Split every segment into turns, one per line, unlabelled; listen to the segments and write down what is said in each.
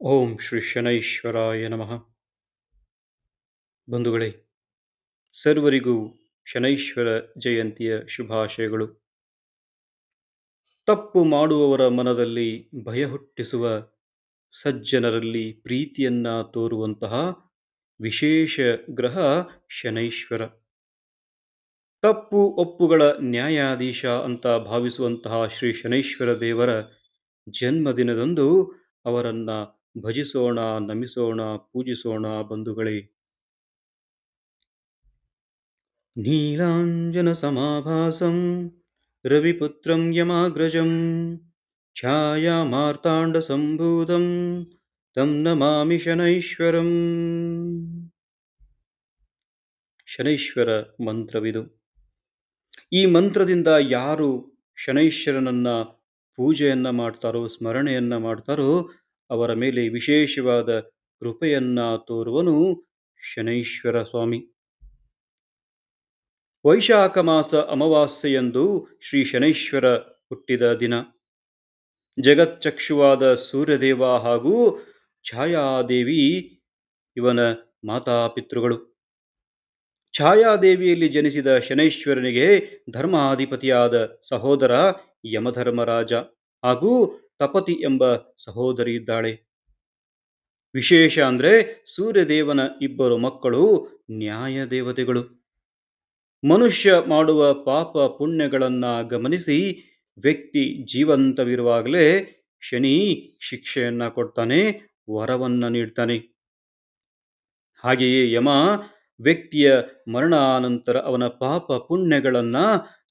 ಓಂ ಶ್ರೀ ಶನೈಶ್ವರಾಯ ನಮಃ. ಬಂಧುಗಳೇ, ಸರ್ವರಿಗೂ ಶನೈಶ್ವರ ಜಯಂತಿಯ ಶುಭಾಶಯಗಳು. ತಪ್ಪು ಮಾಡುವವರ ಮನದಲ್ಲಿ ಭಯ ಹುಟ್ಟಿಸುವ ಸಜ್ಜನರಲ್ಲಿ ಪ್ರೀತಿಯನ್ನ ತೋರುವಂತಹ ವಿಶೇಷ ಗ್ರಹ ಶನೈಶ್ವರ. ತಪ್ಪು ಒಪ್ಪುಗಳ ನ್ಯಾಯಾಧೀಶ ಅಂತ ಭಾವಿಸುವಂತಹ ಶ್ರೀ ಶನೈಶ್ವರ ದೇವರ ಜನ್ಮದಿನದಂದು ಅವರನ್ನ ಭಜಿಸೋಣ, ನಮಿಸೋಣ, ಪೂಜಿಸೋಣ ಬಂಧುಗಳೇ. ನೀಲಾಂಜನ ಸಮಾಭಾಸಂ, ರವಿಪುತ್ರಂ ಯಮಾಗ್ರಜಂ ಛಾಯಾ ಮಾರ್ತಾಂಡ ಸಂಭೂತಂ, ತಂ ನಮಾಮಿ ಶನೈಶ್ವರಂ. ಶನೈಶ್ವರ ಮಂತ್ರವಿದು. ಈ ಮಂತ್ರದಿಂದ ಯಾರು ಶನೈಶ್ವರನನ್ನ ಪೂಜೆಯನ್ನ ಮಾಡ್ತಾರೋ, ಸ್ಮರಣೆಯನ್ನ ಮಾಡ್ತಾರೋ ಅವರ ಮೇಲೆ ವಿಶೇಷವಾದ ಕೃಪೆಯನ್ನ ತೋರುವನು ಶನೈಶ್ವರ ಸ್ವಾಮಿ. ವೈಶಾಖ ಮಾಸ ಅಮಾವಾಸ್ಯೆಯಂದು ಶ್ರೀ ಶನೈಶ್ವರ ಹುಟ್ಟಿದ ದಿನ. ಜಗಚ್ಚಕ್ಷುವಾದ ಸೂರ್ಯದೇವ ಹಾಗೂ ಛಾಯಾದೇವಿ ಇವನ ಮಾತಾಪಿತೃಗಳು. ಛಾಯಾದೇವಿಯಲ್ಲಿ ಜನಿಸಿದ ಶನೈಶ್ವರನಿಗೆ ಧರ್ಮಾಧಿಪತಿಯಾದ ಸಹೋದರ ಯಮಧರ್ಮರಾಜ ಹಾಗೂ ತಪತಿ ಎಂಬ ಸಹೋದರಿ ಇದ್ದಾಳೆ. ವಿಶೇಷ ಅಂದ್ರೆ ಸೂರ್ಯದೇವನ ಇಬ್ಬರು ಮಕ್ಕಳು ನ್ಯಾಯ ದೇವತೆಗಳು. ಮನುಷ್ಯ ಮಾಡುವ ಪಾಪ ಪುಣ್ಯಗಳನ್ನ ಗಮನಿಸಿ ವ್ಯಕ್ತಿ ಜೀವಂತವಿರುವಾಗಲೇ ಶನಿ ಶಿಕ್ಷೆಯನ್ನ ಕೊಡ್ತಾನೆ, ವರವನ್ನ ನೀಡ್ತಾನೆ. ಹಾಗೆಯೇ ಯಮ ವ್ಯಕ್ತಿಯ ಮರಣಾನಂತರ ಅವನ ಪಾಪ ಪುಣ್ಯಗಳನ್ನ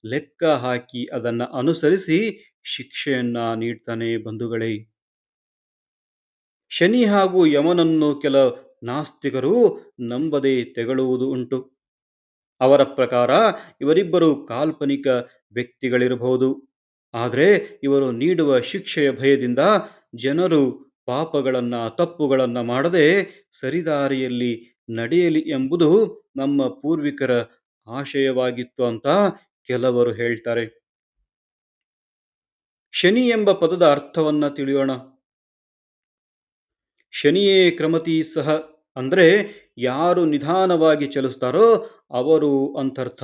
ಲೆಕ್ಕ ಹಾಕಿ ಅದನ್ನ ಅನುಸರಿಸಿ ಶಿಕ್ಷೆಯನ್ನ ನೀಡ್ತಾನೆ ಬಂಧುಗಳೇ. ಶನಿ ಹಾಗೂ ಯಮನನ್ನು ಕೆಲ ನಾಸ್ತಿಕರು ನಂಬದೆ ತೆಗಳುವುದು ಉಂಟು. ಅವರ ಪ್ರಕಾರ ಇವರಿಬ್ಬರು ಕಾಲ್ಪನಿಕ ವ್ಯಕ್ತಿಗಳಿರಬಹುದು. ಆದರೆ ಇವರು ನೀಡುವ ಶಿಕ್ಷೆಯ ಭಯದಿಂದ ಜನರು ಪಾಪಗಳನ್ನ, ತಪ್ಪುಗಳನ್ನು ಮಾಡದೆ ಸರಿದಾರಿಯಲ್ಲಿ ನಡೆಯಲಿ ಎಂಬುದು ನಮ್ಮ ಪೂರ್ವಿಕರ ಆಶಯವಾಗಿತ್ತು ಅಂತ ಕೆಲವರು ಹೇಳ್ತಾರೆ. ಶನಿ ಎಂಬ ಪದದ ಅರ್ಥವನ್ನು ತಿಳಿಯೋಣ. ಶನಿಯೇ ಕ್ರಮತಿ ಸಹ ಅಂದ್ರೆ ಯಾರು ನಿಧಾನವಾಗಿ ಚಲಿಸ್ತಾರೋ ಅವರು ಅಂತರ್ಥ.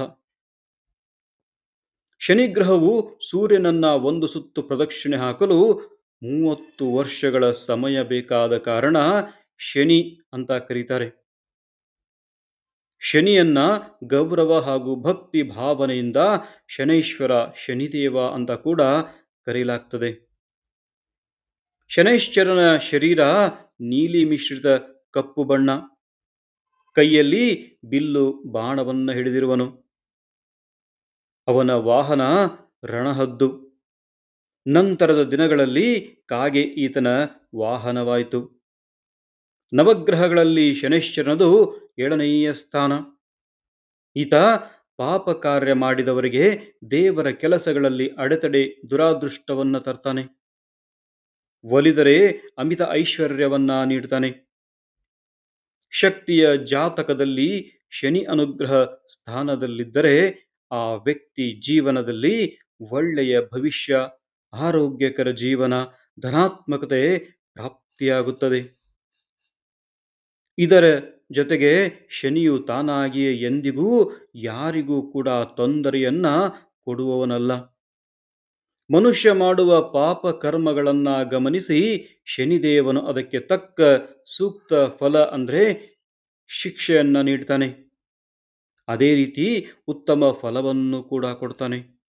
ಶನಿಗ್ರಹವು ಸೂರ್ಯನನ್ನ ಒಂದು ಸುತ್ತು ಪ್ರದಕ್ಷಿಣೆ ಹಾಕಲು ಮೂವತ್ತು ವರ್ಷಗಳ ಸಮಯ ಬೇಕಾದ ಕಾರಣ ಶನಿ ಅಂತ ಕರೀತಾರೆ. ಶನಿಯನ್ನ ಗೌರವ ಹಾಗೂ ಭಕ್ತಿ ಭಾವನೆಯಿಂದ ಶನೈಶ್ವರ ಶನಿದೇವ ಅಂತ ಕೂಡ ಕರೆಯಲಾಗ್ತದೆ. ಶನೈಶ್ಚರನ ಶರೀರ ನೀಲಿ ಮಿಶ್ರಿತ ಕಪ್ಪು ಬಣ್ಣ. ಕೈಯಲ್ಲಿ ಬಿಲ್ಲು ಬಾಣವನ್ನು ಹಿಡಿದಿರುವನು. ಅವನ ವಾಹನ ರಣಹದ್ದು. ನಂತರದ ದಿನಗಳಲ್ಲಿ ಕಾಗೆ ಈತನ ವಾಹನವಾಯಿತು. ನವಗ್ರಹಗಳಲ್ಲಿ ಶನೈಶ್ಚರನದು ಏಳನೆಯ ಸ್ಥಾನ. ಈತ ಪಾಪ ಕಾರ್ಯ ಮಾಡಿದವರಿಗೆ ದೇವರ ಕೆಲಸಗಳಲ್ಲಿ ಅಡೆತಡೆ ದುರಾದೃಷ್ಟವನ್ನ ತರ್ತಾನೆ. ಒಲಿದರೆ ಅಮಿತ ಐಶ್ವರ್ಯವನ್ನ ನೀಡ್ತಾನೆ. ಶಕ್ತಿಯ ಜಾತಕದಲ್ಲಿ ಶನಿ ಅನುಗ್ರಹ ಸ್ಥಾನದಲ್ಲಿದ್ದರೆ ಆ ವ್ಯಕ್ತಿ ಜೀವನದಲ್ಲಿ ಒಳ್ಳೆಯ ಭವಿಷ್ಯ, ಆರೋಗ್ಯಕರ ಜೀವನ, ಧನಾತ್ಮಕತೆ ಪ್ರಾಪ್ತಿಯಾಗುತ್ತದೆ. ಇದರ ಜೊತೆಗೆ ಶನಿಯು ತಾನಾಗಿಯೇ ಎಂದಿಗೂ ಯಾರಿಗೂ ಕೂಡ ತೊಂದರೆಯನ್ನ ಕೊಡುವವನಲ್ಲ. ಮನುಷ್ಯ ಮಾಡುವ ಪಾಪ ಕರ್ಮಗಳನ್ನ ಗಮನಿಸಿ ಶನಿದೇವನು ಅದಕ್ಕೆ ತಕ್ಕ ಸೂಕ್ತ ಫಲ ಅಂದ್ರೆ ಶಿಕ್ಷೆಯನ್ನ ನೀಡ್ತಾನೆ. ಅದೇ ರೀತಿ ಉತ್ತಮ ಫಲವನ್ನು ಕೂಡ ಕೊಡ್ತಾನೆ.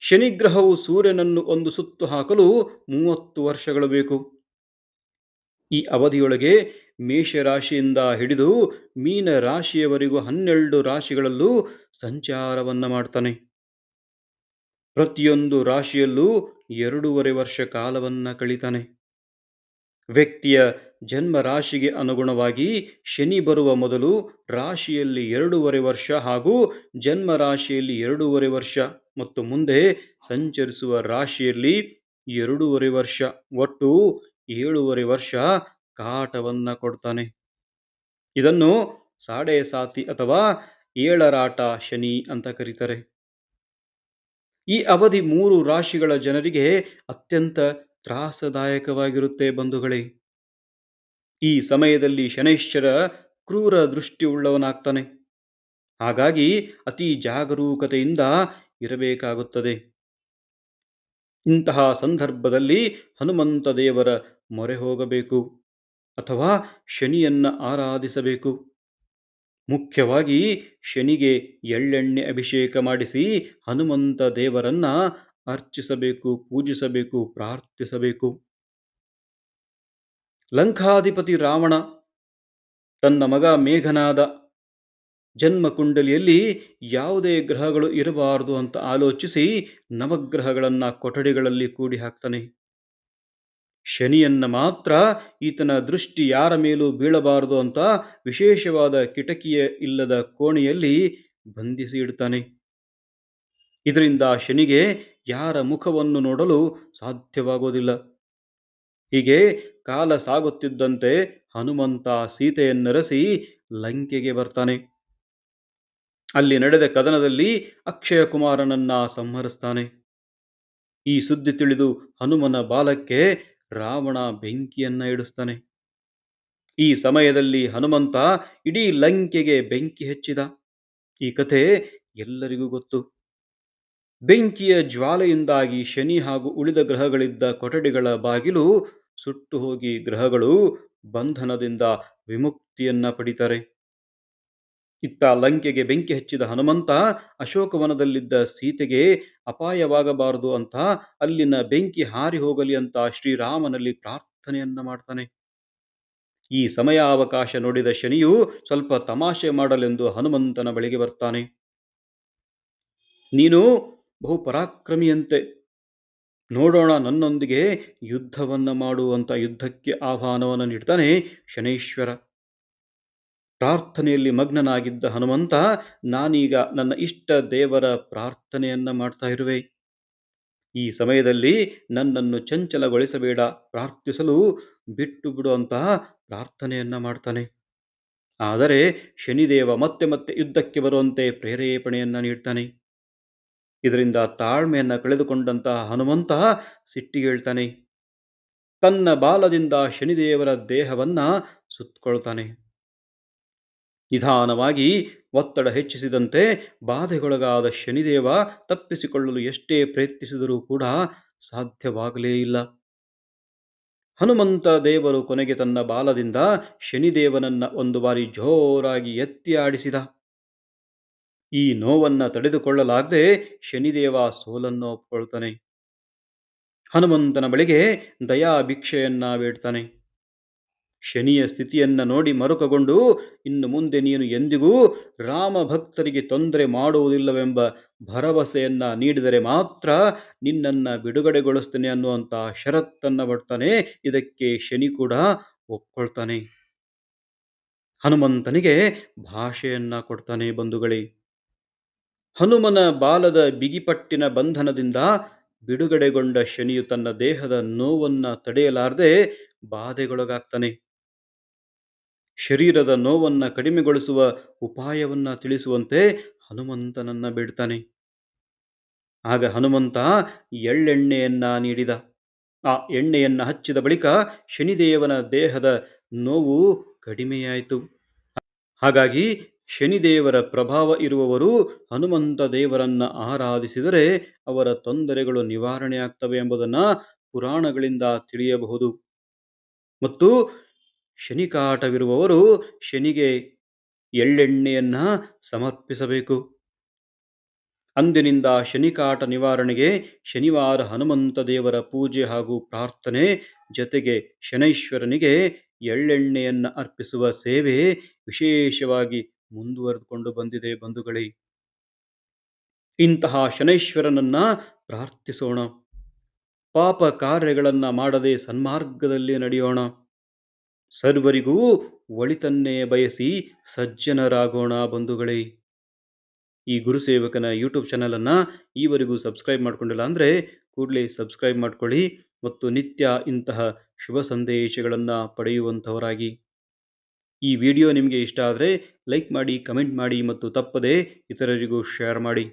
ಶನಿಗ್ರಹವು ಸೂರ್ಯನನ್ನು ಒಂದು ಸುತ್ತು ಹಾಕಲು ಮೂವತ್ತು ವರ್ಷಗಳು ಬೇಕು. ಈ ಅವಧಿಯೊಳಗೆ ಮೇಷರಾಶಿಯಿಂದ ಹಿಡಿದು ಮೀನ ರಾಶಿಯವರೆಗೂ ಹನ್ನೆರಡು ರಾಶಿಗಳಲ್ಲೂ ಸಂಚಾರವನ್ನ ಮಾಡ್ತಾನೆ. ಪ್ರತಿಯೊಂದು ರಾಶಿಯಲ್ಲೂ ಎರಡೂವರೆ ವರ್ಷ ಕಾಲವನ್ನ ಕಳೀತಾನೆ. ವ್ಯಕ್ತಿಯ ಜನ್ಮ ರಾಶಿಗೆ ಅನುಗುಣವಾಗಿ ಶನಿ ಬರುವ ಮೊದಲು ರಾಶಿಯಲ್ಲಿ ಎರಡೂವರೆ ವರ್ಷ ಹಾಗೂ ಜನ್ಮ ರಾಶಿಯಲ್ಲಿ ಎರಡೂವರೆ ವರ್ಷ ಮತ್ತು ಮುಂದೆ ಸಂಚರಿಸುವ ರಾಶಿಯಲ್ಲಿ ಎರಡೂವರೆ ವರ್ಷ ಒಟ್ಟು ಏಳೂವರೆ ವರ್ಷ ಕಾಟವನ್ನ ಕೊಡ್ತಾನೆ. ಇದನ್ನು ಸಾಡೆ ಸಾತಿ ಅಥವಾ ಏಳರಾಟ ಶನಿ ಅಂತ ಕರೀತಾರೆ. ಈ ಅವಧಿ ಮೂರು ರಾಶಿಗಳ ಜನರಿಗೆ ಅತ್ಯಂತ ತ್ರಾಸದಾಯಕವಾಗಿರುತ್ತೆ ಬಂಧುಗಳೇ. ಈ ಸಮಯದಲ್ಲಿ ಶನೈಶ್ಚರ ಕ್ರೂರ ದೃಷ್ಟಿ ಉಳ್ಳವನಾಗ್ತಾನೆ. ಹಾಗಾಗಿ ಅತಿ ಜಾಗರೂಕತೆಯಿಂದ ಇರಬೇಕಾಗುತ್ತದೆ. ಇಂತಹ ಸಂದರ್ಭದಲ್ಲಿ ಹನುಮಂತ ದೇವರ ಮೊರೆ ಹೋಗಬೇಕು ಅಥವಾ ಶನಿಯನ್ನ ಆರಾಧಿಸಬೇಕು. ಮುಖ್ಯವಾಗಿ ಶನಿಗೆ ಎಳ್ಳೆಣ್ಣೆ ಅಭಿಷೇಕ ಮಾಡಿಸಿ ಹನುಮಂತ ದೇವರನ್ನ ಅರ್ಚಿಸಬೇಕು, ಪೂಜಿಸಬೇಕು, ಪ್ರಾರ್ಥಿಸಬೇಕು. ಲಂಕಾಧಿಪತಿ ರಾವಣ ತನ್ನ ಮಗ ಮೇಘನಾದ ಜನ್ಮ ಕುಂಡಲಿಯಲ್ಲಿ ಯಾವುದೇ ಗ್ರಹಗಳು ಇರಬಾರದು ಅಂತ ಆಲೋಚಿಸಿ ನವಗ್ರಹಗಳನ್ನು ಕೊಠಡಿಗಳಲ್ಲಿ ಕೂಡಿ ಹಾಕ್ತಾನೆ. ಶನಿಯನ್ನ ಮಾತ್ರ ಈತನ ದೃಷ್ಟಿ ಯಾರ ಮೇಲೂ ಬೀಳಬಾರದು ಅಂತ ವಿಶೇಷವಾದ ಕಿಟಕಿಯ ಇಲ್ಲದ ಕೋಣೆಯಲ್ಲಿ ಬಂಧಿಸಿ ಇಡ್ತಾನೆ. ಇದರಿಂದ ಶನಿಗೆ ಯಾರ ಮುಖವನ್ನು ನೋಡಲು ಸಾಧ್ಯವಾಗೋದಿಲ್ಲ. ಹೀಗೆ ಕಾಲ ಸಾಗುತ್ತಿದ್ದಂತೆ ಹನುಮಂತ ಸೀತೆಯನ್ನರಸಿ ಲಂಕೆಗೆ ಬರ್ತಾನೆ. ಅಲ್ಲಿ ನಡೆದ ಕದನದಲ್ಲಿ ಅಕ್ಷಯ ಕುಮಾರನನ್ನ ಸಂಹರಿಸ್ತಾನೆ. ಈ ಸುದ್ದಿ ತಿಳಿದು ಹನುಮನ ಬಾಲಕ್ಕೆ ರಾವಣ ಬೆಂಕಿಯನ್ನ ಇಡಿಸ್ತಾನೆ. ಈ ಸಮಯದಲ್ಲಿ ಹನುಮಂತ ಇಡೀ ಲಂಕೆಗೆ ಬೆಂಕಿ ಹೆಚ್ಚಿದ. ಈ ಕಥೆ ಎಲ್ಲರಿಗೂ ಗೊತ್ತು. ಬೆಂಕಿಯ ಜ್ವಾಲೆಯಿಂದಾಗಿ ಶನಿ ಹಾಗೂ ಉಳಿದ ಗ್ರಹಗಳಿದ್ದ ಕೊಠಡಿಗಳ ಬಾಗಿಲು ಸುಟ್ಟು ಹೋಗಿ ಗ್ರಹಗಳು ಬಂಧನದಿಂದ ವಿಮುಕ್ತಿಯನ್ನ ಪಡಿತಾರೆ. ಇತ್ತ ಲಂಕೆಗೆ ಬೆಂಕಿ ಹಚ್ಚಿದ ಹನುಮಂತ, ಅಶೋಕವನದಲ್ಲಿದ್ದ ಸೀತೆಗೆ ಅಪಾಯವಾಗಬಾರದು ಅಂತ ಅಲ್ಲಿನ ಬೆಂಕಿ ಹಾರಿ ಹೋಗಲಿ ಅಂತ ಶ್ರೀರಾಮನಲ್ಲಿ ಪ್ರಾರ್ಥನೆಯನ್ನ ಮಾಡ್ತಾನೆ. ಈ ಸಮಯ ಅವಕಾಶ ನೋಡಿದ ಶನಿಯು ಸ್ವಲ್ಪ ತಮಾಷೆ ಮಾಡಲೆಂದು ಹನುಮಂತನ ಬಳಿಗೆ ಬರ್ತಾನೆ. ನೀನು ಬಹು ಪರಾಕ್ರಮಿಯಂತೆ ನೋಡೋಣ ನನ್ನೊಂದಿಗೆ ಯುದ್ಧವನ್ನ ಮಾಡುವಂತ ಯುದ್ಧಕ್ಕೆ ಆಹ್ವಾನವನ್ನು ನೀಡ್ತಾನೆ ಶನೈಶ್ವರ. ಪ್ರಾರ್ಥನೆಯಲ್ಲಿ ಮಗ್ನನಾಗಿದ್ದ ಹನುಮಂತ, ನಾನೀಗ ನನ್ನ ಇಷ್ಟ ದೇವರ ಪ್ರಾರ್ಥನೆಯನ್ನ ಮಾಡ್ತಾ ಇರುವೆ. ಈ ಸಮಯದಲ್ಲಿ ನನ್ನನ್ನು ಚಂಚಲಗೊಳಿಸಬೇಡ, ಪ್ರಾರ್ಥಿಸಲು ಬಿಟ್ಟು ಬಿಡುವಂತಹ ಪ್ರಾರ್ಥನೆಯನ್ನ ಮಾಡ್ತಾನೆ. ಆದರೆ ಶನಿದೇವ ಮತ್ತೆ ಮತ್ತೆ ಯುದ್ಧಕ್ಕೆ ಬರುವಂತೆ ಪ್ರೇರೇಪಣೆಯನ್ನ ನೀಡ್ತಾನೆ. ಇದರಿಂದ ತಾಳ್ಮೆಯನ್ನ ಕಳೆದುಕೊಂಡಂತಹ ಹನುಮಂತ ಸಿಟ್ಟಿಗೇಳ್ತಾನೆ ತನ್ನ ಬಾಲದಿಂದ ಶನಿದೇವರ ದೇಹವನ್ನ ಸುತ್ತಕೊಳ್ತಾನೆ ನಿಧಾನವಾಗಿ ಒತ್ತಡ ಹೆಚ್ಚಿಸಿದಂತೆ ಬಾಧೆಗೊಳಗಾದ ಶನಿದೇವ ತಪ್ಪಿಸಿಕೊಳ್ಳಲು ಎಷ್ಟೇ ಪ್ರಯತ್ನಿಸಿದರೂ ಕೂಡ ಸಾಧ್ಯವಾಗಲೇ ಇಲ್ಲ. ಹನುಮಂತ ದೇವರು ಕೊನೆಗೆ ತನ್ನ ಬಾಲದಿಂದ ಶನಿದೇವನನ್ನ ಒಂದು ಬಾರಿ ಜೋರಾಗಿ ಎತ್ತಿ ಆಡಿಸಿದ. ಈ ನೋವನ್ನ ತಡೆದುಕೊಳ್ಳಲಾಗದೆ ಶನಿದೇವ ಸೋಲನ್ನು ಒಪ್ಪಿಕೊಳ್ತಾನೆ ಹನುಮಂತನ ಬಳಿಗೆ ದಯಾ ಭಿಕ್ಷೆಯನ್ನ ಬೇಡ್ತಾನೆ. ಶನಿಯ ಸ್ಥಿತಿಯನ್ನು ನೋಡಿ ಮರುಕಗೊಂಡು, ಇನ್ನು ಮುಂದೆ ನೀನು ಎಂದಿಗೂ ರಾಮ ಭಕ್ತರಿಗೆ ತೊಂದರೆ ಮಾಡುವುದಿಲ್ಲವೆಂಬ ಭರವಸೆಯನ್ನ ನೀಡಿದರೆ ಮಾತ್ರ ನಿನ್ನನ್ನು ಬಿಡುಗಡೆಗೊಳಿಸ್ತೇನೆ ಅನ್ನುವಂತ ಷರತ್ತನ್ನು ಬಡ್ತಾನೆ ಇದಕ್ಕೆ ಶನಿ ಕೂಡ ಒಪ್ಕೊಳ್ತಾನೆ. ಹನುಮಂತನಿಗೆ ಭಾಷೆಯನ್ನ ಕೊಡ್ತಾನೆ ಬಂಧುಗಳೇ. ಹನುಮನ ಬಾಲದ ಬಿಗಿಪಟ್ಟಿನ ಬಂಧನದಿಂದ ಬಿಡುಗಡೆಗೊಂಡ ಶನಿಯು ತನ್ನ ದೇಹದ ನೋವನ್ನ ತಡೆಯಲಾರದೆ ಬಾಧೆಗೊಳಗಾಗ್ತಾನೆ. ಶರೀರದ ನೋವನ್ನ ಕಡಿಮೆಗೊಳಿಸುವ ಉಪಾಯವನ್ನ ತಿಳಿಸುವಂತೆ ಹನುಮಂತನನ್ನ ಬಿಡ್ತಾನೆ. ಆಗ ಹನುಮಂತ ಎಳ್ಳೆಣ್ಣೆಯನ್ನ ನೀಡಿದ. ಆ ಎಣ್ಣೆಯನ್ನ ಹಚ್ಚಿದ ಬಳಿಕ ಶನಿದೇವನ ದೇಹದ ನೋವು ಕಡಿಮೆಯಾಯಿತು. ಹಾಗಾಗಿ ಶನಿದೇವರ ಪ್ರಭಾವ ಇರುವವರು ಹನುಮಂತ ದೇವರನ್ನ ಆರಾಧಿಸಿದರೆ ಅವರ ತೊಂದರೆಗಳು ನಿವಾರಣೆಯಾಗ್ತವೆ ಎಂಬುದನ್ನು ಪುರಾಣಗಳಿಂದ ತಿಳಿಯಬಹುದು. ಮತ್ತು ಶನಿಕಾಟವಿರುವವರು ಶನಿಗೆ ಎಳ್ಳೆಣ್ಣೆಯನ್ನ ಸಮರ್ಪಿಸಬೇಕು. ಅಂದಿನಿಂದ ಶನಿಕಾಟ ನಿವಾರಣೆಗೆ ಶನಿವಾರ ಹನುಮಂತ ದೇವರ ಪೂಜೆ ಹಾಗೂ ಪ್ರಾರ್ಥನೆ, ಜೊತೆಗೆ ಶನೈಶ್ವರನಿಗೆ ಎಳ್ಳೆಣ್ಣೆಯನ್ನ ಅರ್ಪಿಸುವ ಸೇವೆ ವಿಶೇಷವಾಗಿ ಮುಂದುವರೆದುಕೊಂಡು ಬಂದಿದೆ ಬಂಧುಗಳೇ. ಇಂತಹ ಶನೈಶ್ವರನನ್ನ ಪ್ರಾರ್ಥಿಸೋಣ. ಪಾಪ ಕಾರ್ಯಗಳನ್ನ ಮಾಡದೆ ಸನ್ಮಾರ್ಗದಲ್ಲಿ ನಡೆಯೋಣ. ಸರ್ವರಿಗೂ ಒಳಿತನ್ನೇ ಬಯಸಿ ಸಜ್ಜನರಾಗೋಣ ಬಂಧುಗಳೇ. ಈ ಗುರುಸೇವಕನ ಯೂಟ್ಯೂಬ್ ಚಾನಲನ್ನು ಈವರೆಗೂ ಸಬ್ಸ್ಕ್ರೈಬ್ ಮಾಡಿಕೊಂಡಿಲ್ಲ ಅಂದರೆ ಕೂಡಲೇ ಸಬ್ಸ್ಕ್ರೈಬ್ ಮಾಡ್ಕೊಳ್ಳಿ ಮತ್ತು ನಿತ್ಯ ಇಂತಹ ಶುಭ ಸಂದೇಶಗಳನ್ನು ಪಡೆಯುವಂಥವರಾಗಿ. ಈ ವಿಡಿಯೋ ನಿಮಗೆ ಇಷ್ಟ ಆದರೆ ಲೈಕ್ ಮಾಡಿ, ಕಮೆಂಟ್ ಮಾಡಿ ಮತ್ತು ತಪ್ಪದೆ ಇತರರಿಗೂ ಶೇರ್ ಮಾಡಿ.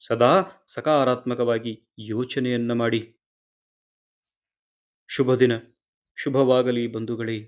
ಸದಾ ಸಕಾರಾತ್ಮಕವಾಗಿ ಯೋಚನೆಯನ್ನು ಮಾಡಿ. ಶುಭ ದಿನ ಶುಭವಾಗಲಿ ಬಂಧುಗಳೇ.